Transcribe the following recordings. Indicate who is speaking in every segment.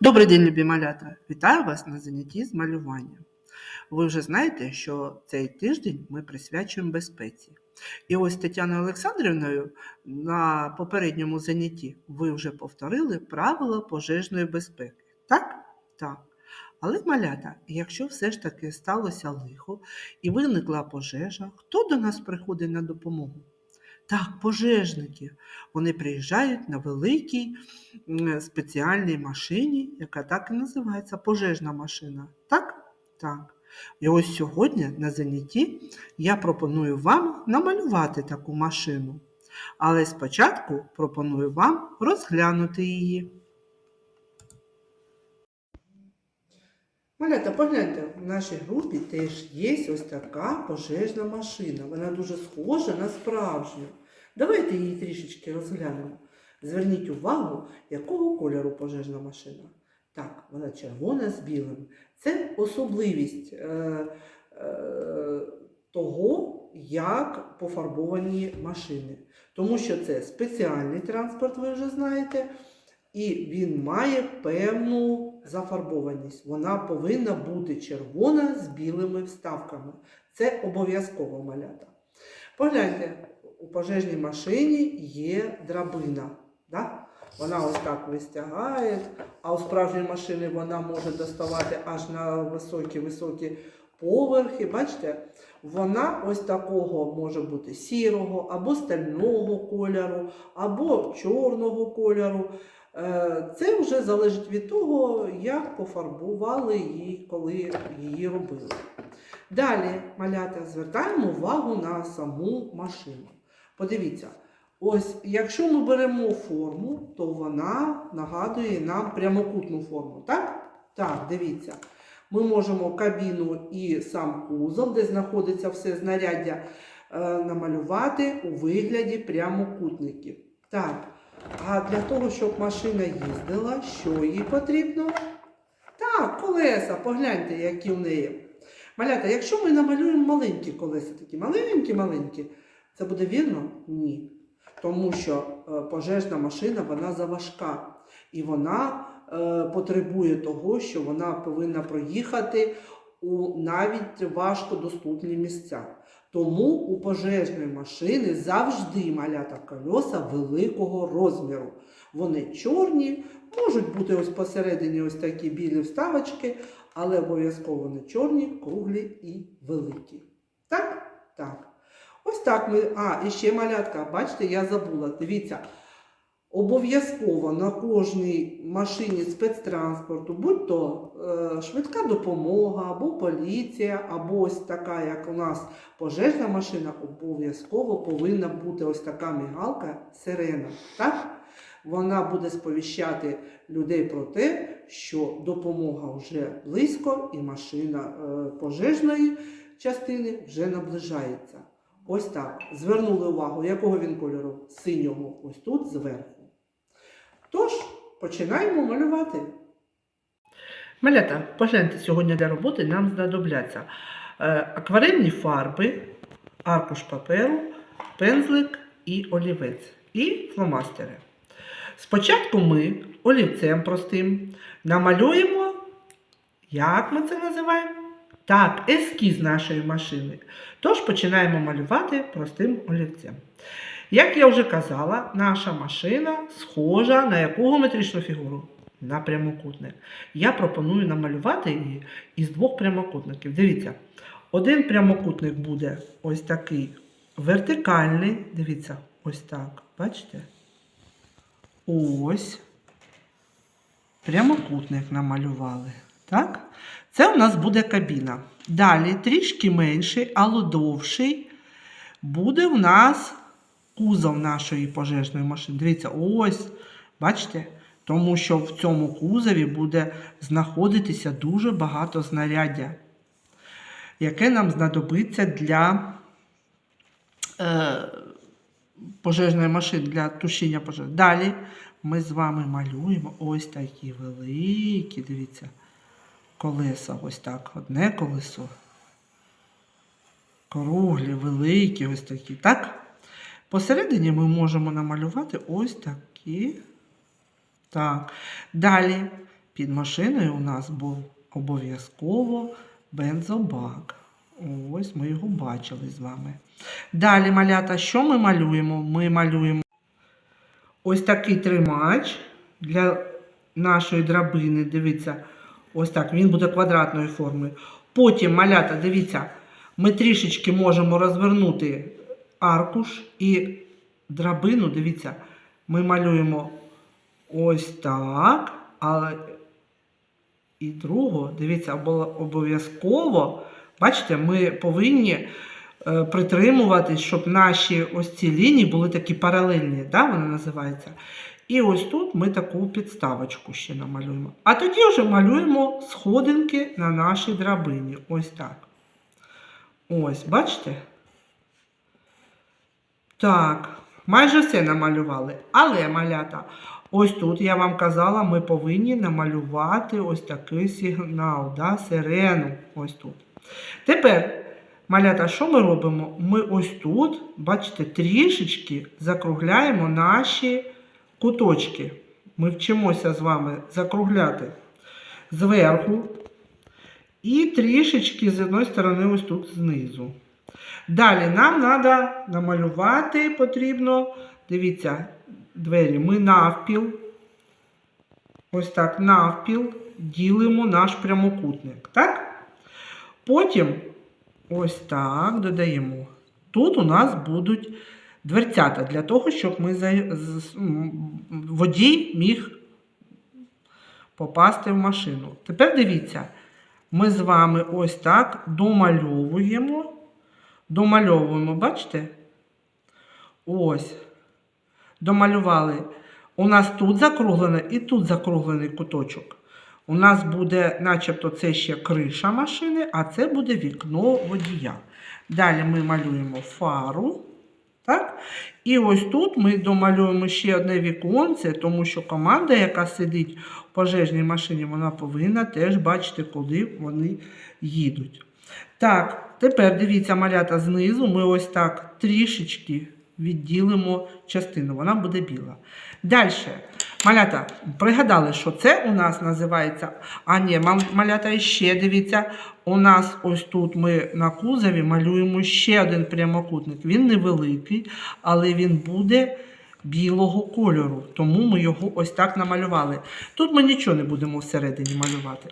Speaker 1: Добрий день, любі малята! Вітаю вас на занятті з малювання. Ви вже знаєте, що цей тиждень ми присвячуємо безпеці. І ось Тетяною Олександрівною на попередньому занятті ви вже повторили правила пожежної безпеки. Так? Так. Але малята, якщо все ж таки сталося лихо і виникла пожежа, хто до нас приходить на допомогу? Так, пожежники. Вони приїжджають на великій спеціальній машині, яка так і називається пожежна машина. Так? Так. І ось сьогодні на занятті я пропоную вам намалювати таку машину. Але спочатку пропоную вам розглянути її. Малята, погляньте, в нашій групі теж є ось така пожежна машина. Вона дуже схожа на справжню. Давайте її трішечки розглянемо. Зверніть увагу, якого кольору пожежна машина. Так, вона червона з білим. Це особливість е, е, того, як пофарбовані машини. Тому що це спеціальний транспорт, ви вже знаєте, і він має певну зафарбованість. Вона повинна бути червона з білими вставками. Це обов'язково малята. Погляньте, у пожежній машині є драбина. Да? Вона ось так вистягає, а у справжньої машини вона може доставати аж на високі-високі поверхи. Бачите, вона ось такого може бути сірого, або стального кольору, або чорного кольору. Е, Це вже залежить від того, як пофарбували її, коли її робили. Далі, малята, звертаємо увагу на саму машину. Подивіться, ось якщо ми беремо форму, то вона нагадує нам прямокутну форму. Так? Так, дивіться. Ми можемо кабіну і сам кузов, де знаходиться все знаряддя, е, намалювати у вигляді прямокутників. Так. А для того, щоб машина їздила, що їй потрібно? Так, колеса, погляньте, які в неї. Малята, якщо ми намалюємо маленькі колеса, такі маленькі-маленькі, це буде вірно? Ні. Тому що е, пожежна машина вона заважка. І вона е, потребує того, що вона повинна проїхати у навіть важкодоступні місця. Тому у пожежної машини завжди малята кольоса великого розміру. Вони чорні, можуть бути ось посередині ось такі білі вставочки, але обов'язково вони чорні, круглі і великі. Так? Так. Ось так ми. А, і ще малятка, бачите, я забула. Дивіться. Обов'язково на кожній машині спецтранспорту, будь то е, швидка допомога, або поліція, або ось така, як у нас пожежна машина, обов'язково повинна бути ось така мігалка сирена. Так? Вона буде сповіщати людей про те, що допомога вже близько і машина е, пожежної частини вже наближається. Ось так. Звернули увагу, якого він кольору? Синього, ось тут зверху. Тож, починаємо малювати. Малята, погляньте, сьогодні для роботи нам знадобляться е, акварельні фарби, аркуш паперу, пензлик і олівець, і фломастери. Спочатку ми олівцем простим намалюємо, як ми це називаємо? Так, ескіз нашої машини. Тож починаємо малювати простим олівцем. Як я вже казала, наша машина схожа на яку геометричну фігуру? На прямокутник. Я пропоную намалювати її із двох прямокутників. Дивіться, один прямокутник буде ось такий вертикальний. Дивіться, ось так. Бачите? Ось. Прямокутник намалювали. Так? Це у нас буде кабіна. Далі трішки менший, але довший буде в нас кузов нашої пожежної машини. Дивіться, ось, бачите? Тому що в цьому кузові буде знаходитися дуже багато знаряддя, яке нам знадобиться для е, пожежної машини, для тушіння пожежі. Далі ми з вами малюємо ось такі великі, дивіться, колеса. Ось так. Одне колесо. Круглі, великі, ось такі. Так? Посередині ми можемо намалювати ось такі. Так. Далі під машиною у нас був обов'язково бензобак. Ось ми його бачили з вами. Далі, малята, що ми малюємо? Ми малюємо ось такий тримач для нашої драбини. Дивіться, ось так, він буде квадратної форми. Потім, малята, дивіться, ми трішечки можемо розвернути аркуш і драбину, дивіться, ми малюємо ось так, але і другу, дивіться, обов'язково, бачите, ми повинні е, притримуватись, щоб наші ось ці лінії були такі паралельні, да, вони називаються. І ось тут ми таку підставочку ще намалюємо. А тоді вже малюємо сходинки на нашій драбині. Ось так. Ось, бачите? Так, майже все намалювали. Але, малята, ось тут я вам казала, ми повинні намалювати ось такий сигнал, да, сирену. Ось тут. Тепер, малята, що ми робимо? Ми ось тут, бачите, трішечки закругляємо наші куточки. Ми вчимося з вами закругляти зверху і трішечки з одної сторони ось тут знизу. Далі нам треба намалювати потрібно, дивіться, двері. Ми навпіл, ось так, навпіл ділимо наш прямокутник. Так? Потім ось так додаємо. Тут у нас будуть дверцята для того, щоб ми водій міг попасти в машину. Тепер дивіться, ми з вами ось так домальовуємо. Домальовуємо, бачите? Ось. Домалювали. У нас тут закруглений і тут закруглений куточок. У нас буде, начебто, це ще криша машини, а це буде вікно водія. Далі ми малюємо фару. Так? І ось тут ми домалюємо ще одне віконце, тому що команда, яка сидить в пожежній машині, вона повинна теж бачити, куди вони їдуть. Так, тепер дивіться, малята знизу ми ось так трішечки відділимо частину, вона буде біла. Далі, малята, пригадали, що це у нас називається. А ні, малята ще дивіться, у нас ось тут ми на кузові малюємо ще один прямокутник. Він невеликий, але він буде білого кольору. Тому ми його ось так намалювали. Тут ми нічого не будемо всередині малювати.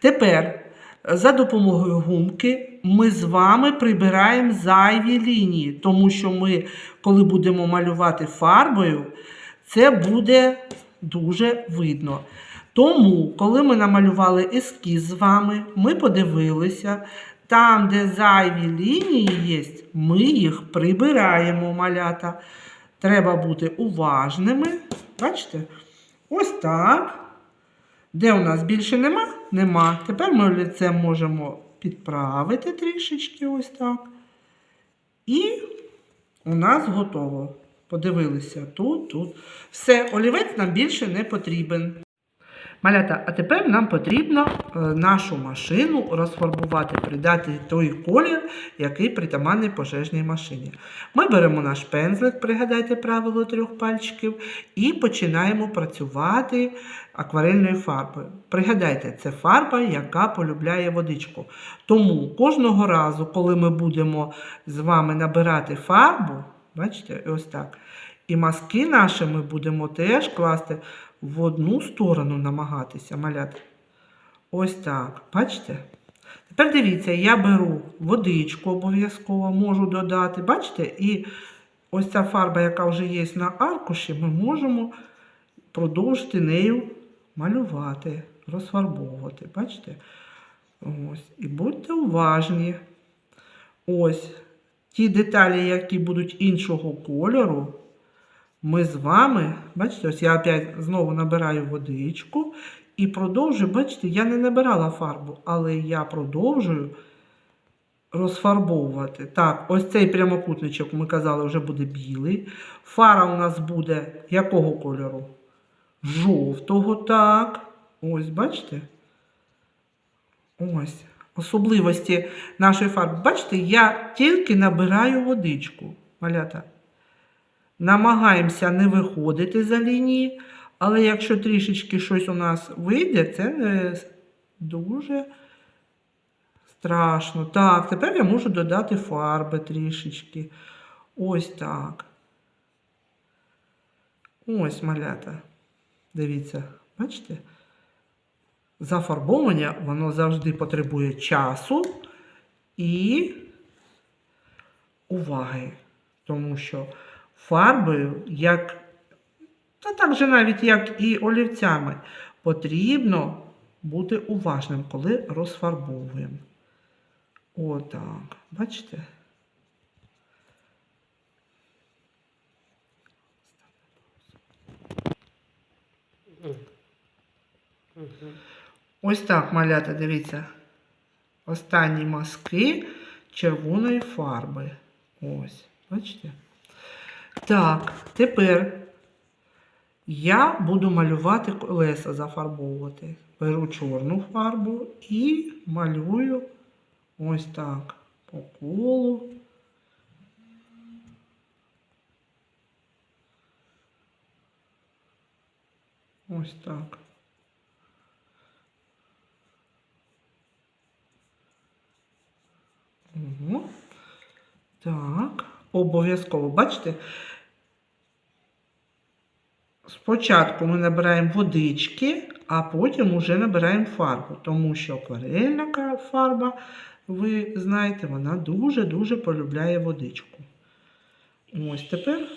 Speaker 1: Тепер. За допомогою гумки ми з вами прибираємо зайві лінії, тому що ми, коли будемо малювати фарбою, це буде дуже видно. Тому, коли ми намалювали ескіз з вами, ми подивилися, там, де зайві лінії є, ми їх прибираємо малята. Треба бути уважними. Бачите? Ось так. Де у нас більше нема? Нема. Тепер ми лице можемо підправити трішечки ось так. І у нас готово. Подивилися тут, тут. Все, олівець нам більше не потрібен. Малята, а тепер нам потрібно е, нашу машину розфарбувати, придати той колір, який притаманний пожежній машині. Ми беремо наш пензлик, пригадайте правило трьох пальчиків, і починаємо працювати акварельною фарбою. Пригадайте, це фарба, яка полюбляє водичку. Тому кожного разу, коли ми будемо з вами набирати фарбу, бачите, ось так. І мазки наші ми будемо теж класти в одну сторону намагатися маляти. Ось так. Бачите? Тепер дивіться, я беру водичку обов'язково, можу додати. Бачите? І ось ця фарба, яка вже є на аркуші, ми можемо продовжити нею малювати, розфарбовувати. Бачите? Ось. І будьте уважні. Ось ті деталі, які будуть іншого кольору, ми з вами, бачите, ось я опять знову набираю водичку і продовжую, бачите, я не набирала фарбу, але я продовжую розфарбовувати. Так, ось цей прямокутничок, ми казали, вже буде білий. Фара у нас буде якого кольору? Жовтого, так. Ось, бачите? Ось. Особливості нашої фарби. Бачите, я тільки набираю водичку. Малята. Намагаємося не виходити за лінії, Але якщо трішечки щось у нас вийде, це не дуже страшно. Так, тепер я можу додати фарби трішечки. Ось так. Ось малята. Дивіться, бачите? Зафарбовування воно завжди потребує часу і уваги. Тому що фарбою, як, та так же навіть як і олівцями, потрібно бути уважним, коли розфарбовуємо. Отак. Бачите? Ось так, малята, дивіться. Останні мазки червоної фарби. Ось, бачите? Так, тепер я буду малювати колеса, зафарбовувати. Беру чорну фарбу і малюю ось так по колу. Ось так. Угу. Так, обов'язково, бачите? Спочатку ми набираємо водички, а потім вже набираємо фарбу, тому що акварельна фарба, ви знаєте, вона дуже-дуже полюбляє водичку. Ось тепер.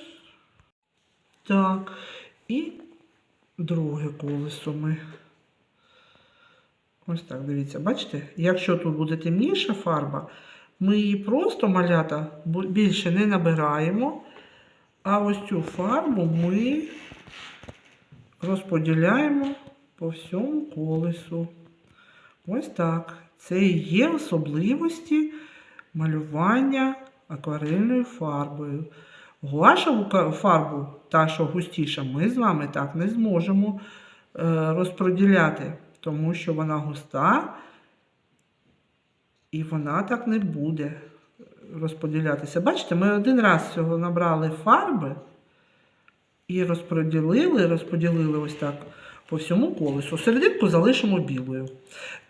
Speaker 1: Так, і друге колесо ми. Ось так, дивіться, бачите? Якщо тут буде темніша фарба, ми її просто малята більше не набираємо, а ось цю фарбу ми розподіляємо по всьому колесу. Ось так. Це і є особливості малювання акварельною фарбою. Гуашеву фарбу, та, що густіша, ми з вами так не зможемо е, розподіляти, тому що вона густа і вона так не буде розподілятися. Бачите, ми один раз всього набрали фарби і розподілили, розподілили ось так по всьому колесу. Серединку залишимо білою.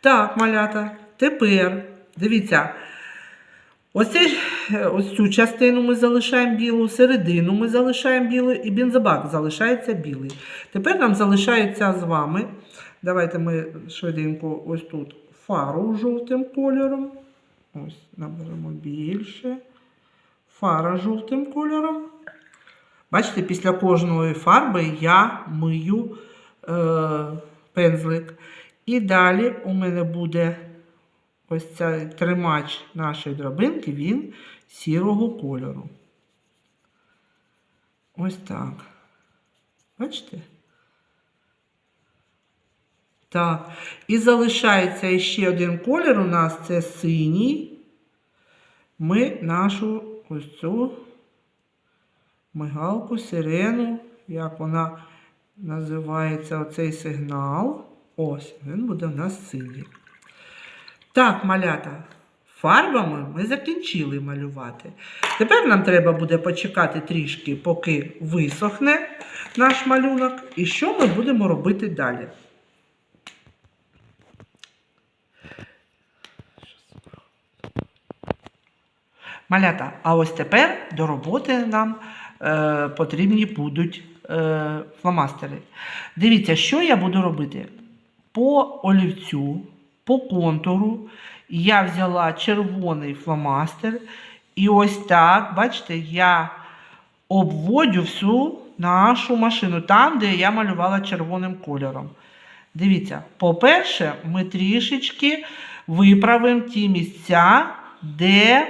Speaker 1: Так, малята, тепер дивіться. Ось, ось цю частину ми залишаємо білу, середину ми залишаємо білу і бензобак залишається білий. Тепер нам залишається з вами. Давайте ми швиденько ось тут фару жовтим кольором. Ось наберемо більше. Фара жовтим кольором. Бачите, після кожної фарби я мию е, пензлик. І далі у мене буде ось цей тримач нашої драбинки, він сірого кольору. Ось так. Бачите? Так. І залишається ще один колір у нас це синій. Ми нашу ось цю мигалку, сирену, як вона називається оцей сигнал. Ось, він буде у нас синій. Так, малята, фарбами ми закінчили малювати. Тепер нам треба буде почекати трішки, поки висохне наш малюнок. І що ми будемо робити далі? Малята, а ось тепер до роботи нам е, потрібні будуть е, фломастери. Дивіться, що я буду робити. По олівцю, по контуру я взяла червоний фломастер. І ось так, бачите, я обводю всю нашу машину там, де я малювала червоним кольором. Дивіться, по-перше, ми трішечки виправимо ті місця, де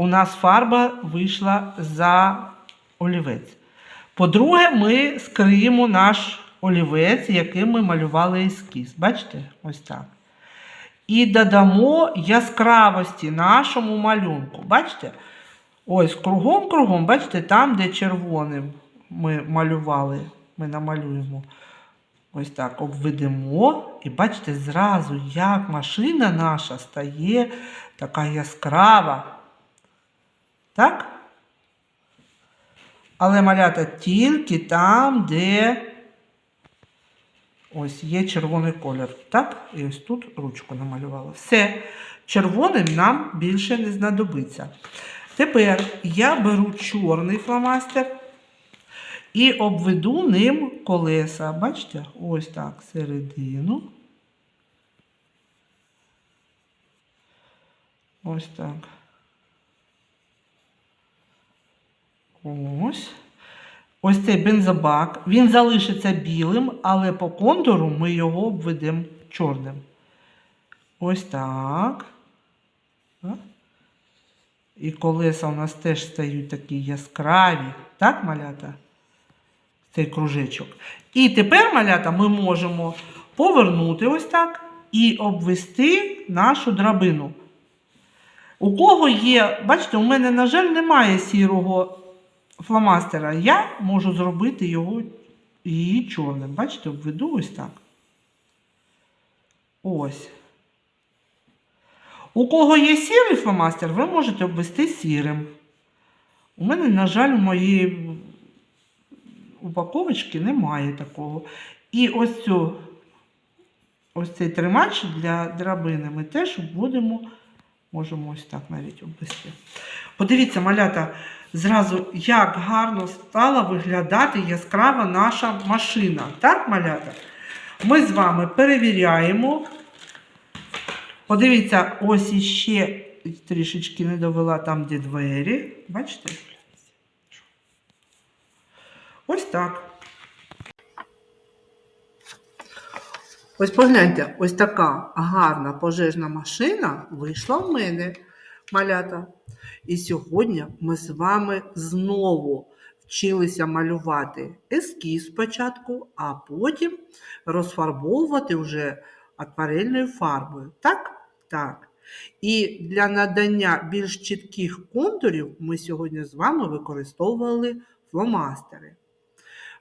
Speaker 1: у нас фарба вийшла за олівець. По-друге, ми скриємо наш олівець, яким ми малювали ескіз. Бачите? Ось так. І додамо яскравості нашому малюнку. Бачите? Ось кругом-кругом, бачите, там, де червоним ми малювали, ми намалюємо. Ось так обведемо. І бачите, зразу, як машина наша стає така яскрава. Так? Але малята тільки там, де Ось є червоний колір. Так? І ось тут ручку намалювала. Все. Червоним нам більше не знадобиться. Тепер я беру чорний фломастер і обведу ним колеса. Бачите? Ось так, середину. Ось так. Ось. Ось цей бензобак. Він залишиться білим, але по контуру ми його обведемо чорним. Ось так. І колеса у нас теж стають такі яскраві. Так, малята? Цей кружечок. І тепер, малята, ми можемо повернути ось так і обвести нашу драбину. У кого є, бачите, у мене, на жаль, немає сірого фломастера. Я можу зробити його її чорним. Бачите, обведу ось так. Ось. У кого є сірий фломастер, ви можете обвести сірим. У мене, на жаль, у моєї упаковочки немає такого. І ось цю, ось цей тримач для драбини ми теж обводимо, можемо ось так навіть обвести. Подивіться, малята, зразу, як гарно стала виглядати яскрава наша машина. Так, малята? Ми з вами перевіряємо. Подивіться, ось іще трішечки не довела там, де двері. Бачите? Ось так. Ось погляньте, ось така гарна пожежна машина вийшла в мене, малята. І сьогодні ми з вами знову вчилися малювати ескіз спочатку, а потім розфарбовувати вже акварельною фарбою. Так? Так. І для надання більш чітких контурів ми сьогодні з вами використовували фломастери.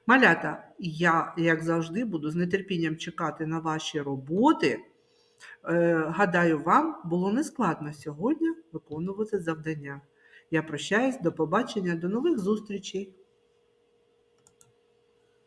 Speaker 1: Малята, я, як завжди, буду з нетерпінням чекати на ваші роботи. Е, гадаю, вам було нескладно сьогодні виконувати завдання. Я прощаюсь, до побачення, до нових зустрічей!